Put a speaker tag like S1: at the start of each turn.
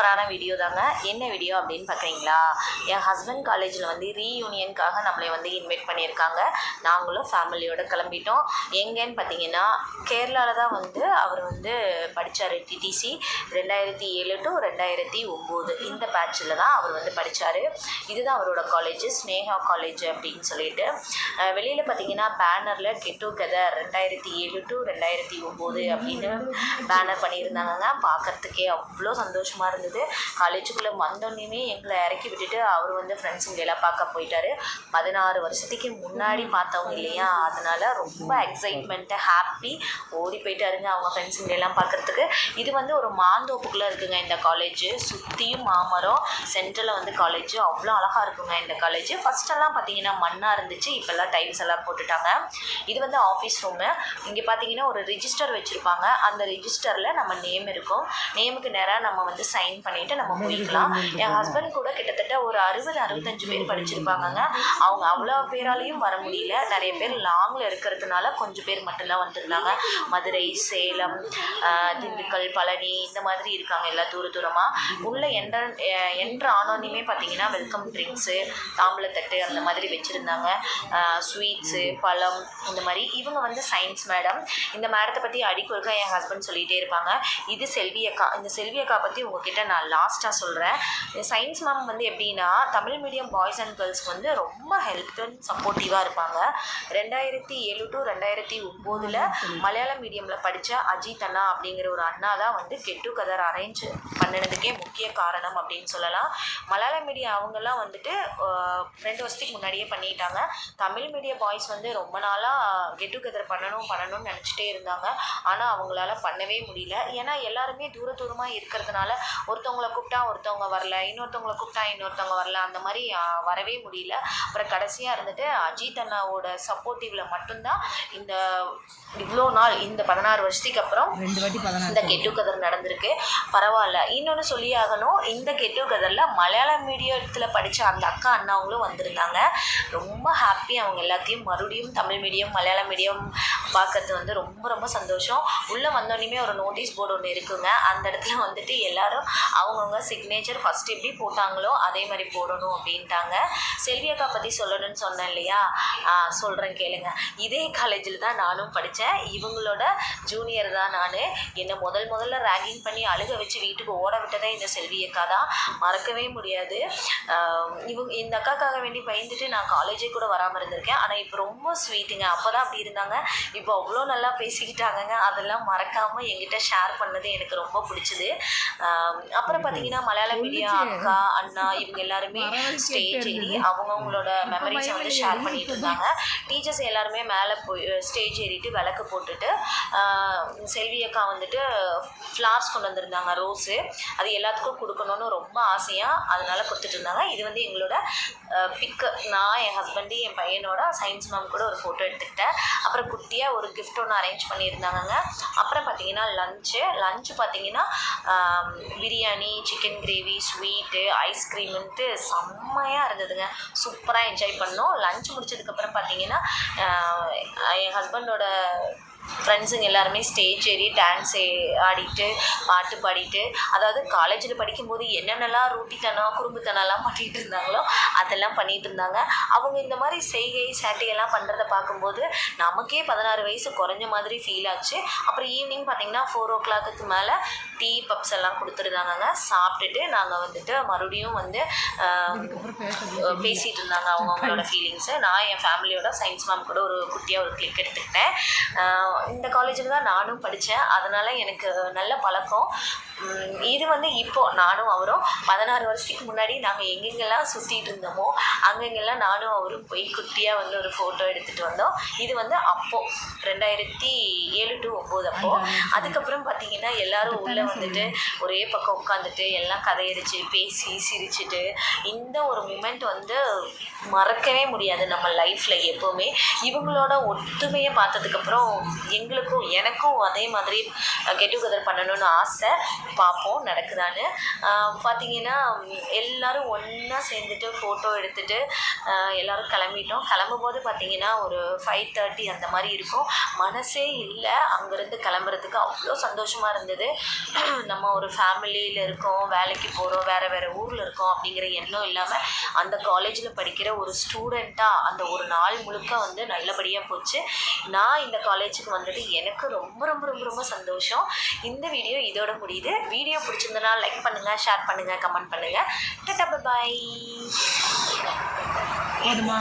S1: சூப்பரான வீடியோ தாங்க. என்ன வீடியோ அப்படின்னு பார்க்குறீங்களா என் ஹஸ்பண்ட் காலேஜில் வந்து ரீயூனியனுக்காக நம்மளை வந்து இன்வைட் பண்ணியிருக்காங்க. நாங்களும் ஃபேமிலியோடு கிளம்பிட்டோம். எங்கேன்னு பார்த்தீங்கன்னா கேரளாவில் தான் வந்து அவர் வந்து படித்தார் டிடிசி ரெண்டாயிரத்தி ஏழு டு ரெண்டாயிரத்தி ஒம்பது. இந்த பேட்சில் தான் அவர் வந்து படித்தார் இதுதான் அவரோட காலேஜ் ஸ்னேகா காலேஜ் அப்படின்னு சொல்லிட்டு. வெளியில் பார்த்தீங்கன்னா பேனரில் கெட் டுகெதர் ரெண்டாயிரத்தி ஏழு டு ரெண்டாயிரத்தி ஒம்பது அப்படின்னு பேனர் பண்ணியிருந்தாங்க பார்க்கறதுக்கே அவ்வளோ சந்தோஷமாக இருந்தது. காலேஜுக்குள்ளே வந்தோடனே எங்களை இறக்கி விட்டுட்டு அவர் வந்து ஃப்ரெண்ட்ஸுங்களெல்லாம் பார்க்க போயிட்டாரு. பதினாறு வருஷத்துக்கு முன்னாடி பார்த்தவங்க இல்லையா? அதனால ரொம்ப எக்ஸைட்மெண்ட்டு ஹாப்பி ஓடி போயிட்டாருங்க. அவங்க ஃப்ரெண்ட்ஸுங்களெல்லாம் பார்க்குறதுக்கு இது வந்து ஒரு மாந்தோப்புக்குள்ளே இருக்குங்க இந்த காலேஜ் சுற்றியும் மாமரம் சென்ட்ரலில் வந்து காலேஜ் அவ்வளோ அழகாக இருக்குங்க இந்த காலேஜ் ஃபஸ்ட்டெல்லாம் பார்த்தீங்கன்னா மண்ணாக இருந்துச்சு. இப்போல்லாம் டைல்ஸ் எல்லாம் போட்டுட்டாங்க. இது வந்து ஆஃபீஸ் ரூமு இங்கே பார்த்தீங்கன்னா ஒரு ரிஜிஸ்டர் வச்சுருப்பாங்க. அந்த ரிஜிஸ்டரில் நம்ம நேம் இருக்கும். நேமுக்கு நேராக நம்ம வந்து சைன் பண்ணிவிட்டு நம்ம போய்க்கலாம். என் ஹஸ்பண்ட் கூட கிட்டத்தட்ட ஒரு அறுபது அறுபத்தஞ்சு பேர் படிச்சிருப்பாங்கங்க. அவங்க அவ்வளோ பேராலையும் வர முடியல. நிறைய பேர் லாங்கில் இருக்கிறதுனால கொஞ்சம் பேர் மட்டும்தான் வந்திருந்தாங்க. மதுரை சேலம் திண்டுக்கல் பழனி இந்த மாதிரி இருக்காங்க எல்லா தூர தூரமாக உள்ள என்ற என்ற ஆனோனையுமே பார்த்தீங்கன்னா வெல்கம் ட்ரிங்க்ஸு தாம்பளத்தட்டு அந்த மாதிரி வச்சுருந்தாங்க. ஸ்வீட்ஸு பழம் இந்த மாதிரி. இவங்க வந்து சயின்ஸ் மேடம் இந்த மேடத்தை பற்றி அடிக்கொருக்கா என் ஹஸ்பண்ட் சொல்லிகிட்டே இருப்பாங்க. இது செல்வி அக்கா. இந்த செல்வி அக்கா பற்றி உங்ககிட்ட நான் லாஸ்ட்டாக சொல்கிறேன் சயின்ஸ் மேம் வந்து எப்படின்னா தமிழ் மீடியம் பாய்ஸ் அண்ட் கேர்ள்ஸ்க்கு வந்து ரொம்ப ஹெல்ப் அண்ட் சப்போர்ட்டிவாக இருப்பாங்க. ரெண்டாயிரத்தி ஏழு டு ரெண்டாயிரத்தி ஒம்போதில் மலையாளம் மீடியமில் படித்த அஜித் அண்ணா அப்படிங்கிற ஒரு அண்ணா தான் வந்து கெட் கதர் அரேஞ்ச் பண்ணினதுக்கே முக்கிய காரணம் அப்படின்னு சொல்லலாம். மலையாளம் மீடியா அவங்கெல்லாம் வந்துட்டு ரெண்டு வருஷத்துக்கு முன்னாடியே பண்ணிட்டாங்க. தமிழ் மீடியம் பாய்ஸ் வந்து ரொம்ப நாளாக கெட் டுகெதர் பண்ணணும் பண்ணணும்னு நினச்சிட்டே இருந்தாங்க. ஆனால் அவங்களால பண்ணவே முடியல. ஏன்னா எல்லாருமே தூர தூரமாக இருக்கிறதுனால ஒருத்தவங்களை கூப்பிட்டா ஒருத்தவங்க வரல இன்னொருத்தவங்களை கூப்பிட்டா இன்னொருத்தவங்க வரல அந்த மாதிரி வரவே முடியல. அப்புறம் கடைசியாக இருந்துட்டு அஜித் அண்ணாவோட சப்போர்ட்டிவில் மட்டும்தான். இந்த இவ்வளோ நாள் இந்த பதினாறு வருஷத்துக்கு அப்புறம்
S2: ரெண்டு வாட்டி பதினாறு
S1: இந்த கெட்டு கதர் நடந்திருக்கு. பரவாயில்ல. இன்னொன்று சொல்லி ஆகணும் இந்த கெட்டு கதரில் மலையாள மீடியத்தில் படித்த அந்த அக்கா அண்ணாவங்களும் வந்திருந்தாங்க. ரொம்ப ஹாப்பி அவங்க எல்லாத்தையும். மறுபடியும் தமிழ் மீடியம் மலையாள மீடியம் பார்க்கறது வந்து ரொம்ப ரொம்ப சந்தோஷம். உள்ளே வந்தோடனே ஒரு நோட்டீஸ் போர்டு ஒன்று இருக்குங்க. அந்த இடத்துல வந்துட்டு எல்லாரும் அவங்கவுங்க சிக்னேச்சர் ஃபஸ்ட் எப்படி போட்டாங்களோ அதே மாதிரி போடணும் அப்படின்ட்டாங்க. செல்வி அக்கா பற்றி சொல்லணும்னு சொன்னேன் இல்லையா? சொல்கிறேன் கேளுங்க. இதே காலேஜில் தான் நானும் படித்தேன் இவங்களோட ஜூனியர் தான் நான். என்னை முதல் முதல்ல ரேகிங் பண்ணி அழுக வச்சு வீட்டுக்கு ஓட விட்டதே இந்த செல்வி அக்கா தான். மறக்கவே முடியாது. இவங்க இந்த அக்காக்காக வேண்டி பயந்துட்டு நான் காலேஜே கூட வராமல் இருந்திருக்கேன். ஆனால் இப்போ ரொம்ப ஸ்வீட்டுங்க அப்போ தான் அப்படி இருந்தாங்க. இப்போ அவ்வளோ நல்லா பேசிக்கிட்டாங்கங்க. அதெல்லாம் மறக்காமல் என்கிட்ட ஷேர் பண்ணது எனக்கு ரொம்ப பிடிச்சது. அப்புறம் பார்த்தீங்கன்னா மலையாள மீடியா அக்கா அண்ணா இவங்க எல்லாருமே ஸ்டேஜ் ஏறி அவங்கவுங்களோட மெமரிஸை வந்து ஷேர் பண்ணிட்டு இருந்தாங்க. டீச்சர்ஸ் எல்லாருமே மேலே போய் ஸ்டேஜ் ஏறிட்டு விளக்கு போட்டுட்டு செல்வி அக்கா வந்துட்டு ஃப்ளார்ஸ் கொண்டு வந்திருந்தாங்க ரோஸு அது எல்லாத்துக்கும் கொடுக்கணும்னு ரொம்ப ஆசையாக அதனால் கொடுத்துட்டு இருந்தாங்க. இது வந்து எங்களோட பிக்கு நான் என் ஹஸ்பண்டு என் பையனோட சயின்ஸ் மேம் கூட ஒரு ஃபோட்டோ எடுத்துக்கிட்டேன். அப்புறம் குட்டியாக ஒரு கிஃப்ட் ஒன்று அரேஞ்ச் பண்ணியிருந்தாங்கங்க. அப்புறம் பார்த்தீங்கன்னா லஞ்சு லஞ்சு பார்த்தீங்கன்னா பிரியாணி சிக்கன் கிரேவி ஸ்வீட்டு ஐஸ்கிரீமுன்ட்டு செம்மையாக இருந்ததுங்க. சூப்பராக என்ஜாய் பண்ணோம். லஞ்ச் முடிச்சதுக்கப்புறம் பார்த்தீங்கன்னா என் ஹஸ்பண்டோட ஃப்ரெண்ட்ஸுங்க எல்லாருமே ஸ்டேஜ் ஏறி டான்ஸ் ஆடிட்டு பாட்டு பாடிட்டு அதாவது காலேஜில் படிக்கும்போது என்னென்னலாம் ரூட்டித்தனம் குறும்புத்தனம்லாம் பண்ணிகிட்டு இருந்தாங்களோ அதெல்லாம் பண்ணிகிட்டு இருந்தாங்க. அவங்க இந்த மாதிரி செய்கை சேட்டையெல்லாம் பண்ணுறத பார்க்கும்போது நமக்கே பதினாறு வயசு குறைஞ்ச மாதிரி ஃபீல் ஆச்சு. அப்புறம் ஈவினிங் பார்த்தீங்கன்னா ஃபோர் ஓ கிளாக்குக்கு மேலே டீ பப்ஸ் எல்லாம் கொடுத்துருந்தாங்கங்க. சாப்பிட்டுட்டு நாங்கள் வந்துட்டு மறுபடியும் வந்து பேசிட்டு இருந்தாங்க அவங்க அவங்களோட ஃபீலிங்ஸு நான் என் ஃபேமிலியோட சயின்ஸ் மேம் கூட ஒரு குட்டியாக ஒரு கிளிக் எடுத்துக்கிட்டேன். இந்த காலேஜில் தான் நானும் படித்தேன் அதனால் எனக்கு நல்ல பழக்கம். இது வந்து இப்போ நானும் அவரும் பதினாறு வருஷத்துக்கு முன்னாடி நாங்கள் எங்கெங்கெல்லாம் சுற்றிட்டு இருந்தோமோ அங்கெங்கெல்லாம் நானும் அவரும் போய் குட்டியாக வந்து ஒரு ஃபோட்டோ எடுத்துகிட்டு வந்தோம். இது வந்து அப்போது ரெண்டாயிரத்தி ஏழு டு ஒம்பது அப்போ. அதுக்கப்புறம் பார்த்தீங்கன்னா எல்லாரும் உள்ளே வந்துட்டு ஒரே பக்கம் உட்காந்துட்டு எல்லாம் கதையடிச்சு பேசி சிரிச்சிட்டு இந்த ஒரு மூமெண்ட் வந்து மறக்கவே முடியாது நம்ம லைஃப்பில் எப்போவுமே. இவங்களோட ஒத்துமையை பார்த்ததுக்கப்புறம் எங்களுக்கும் எனக்கும் அதே மாதிரி கெட் டுகெதர் பண்ணணும்னு ஆசை. பார்ப்போம் நடக்குதான்னு. பார்த்தீங்கன்னா எல்லாரும் ஒன்றா சேர்ந்துட்டு ஃபோட்டோ எடுத்துட்டு எல்லோரும் எல்லாரும் கிளம்பிட்டோம். கிளம்பும்போது பார்த்தீங்கன்னா ஒரு ஃபைவ் தேர்ட்டி அந்த மாதிரி இருக்கும். மனசே இல்லை. அங்கேருந்து கிளம்புறதுக்கு அவ்வளோ சந்தோஷமாக இருந்தது. நம்ம ஒரு ஃபேமிலியில் இருக்கோம் வேலைக்கு போகிறோம் வேறு வேறு ஊரில் இருக்கோம் அப்படிங்கிற எண்ணம் இல்லாமல் அந்த காலேஜில் படிக்கிற ஒரு ஸ்டூடெண்ட்டாக அந்த ஒரு நாள் முழுக்க வந்து நல்லபடியாக போச்சு. நான் இந்த காலேஜுக்கு வந்து வந்தது. எனக்கு ரொம்ப ரொம்ப ரொம்ப ரொம்ப சந்தோஷம். இந்த வீடியோ இதோட முடியுது. வீடியோ பிடிச்சிருந்தனா லைக் பண்ணுங்கள் ஷேர் பண்ணுங்கள் கமெண்ட் பண்ணுங்கள் டட்டா பாய்
S2: போதுமா?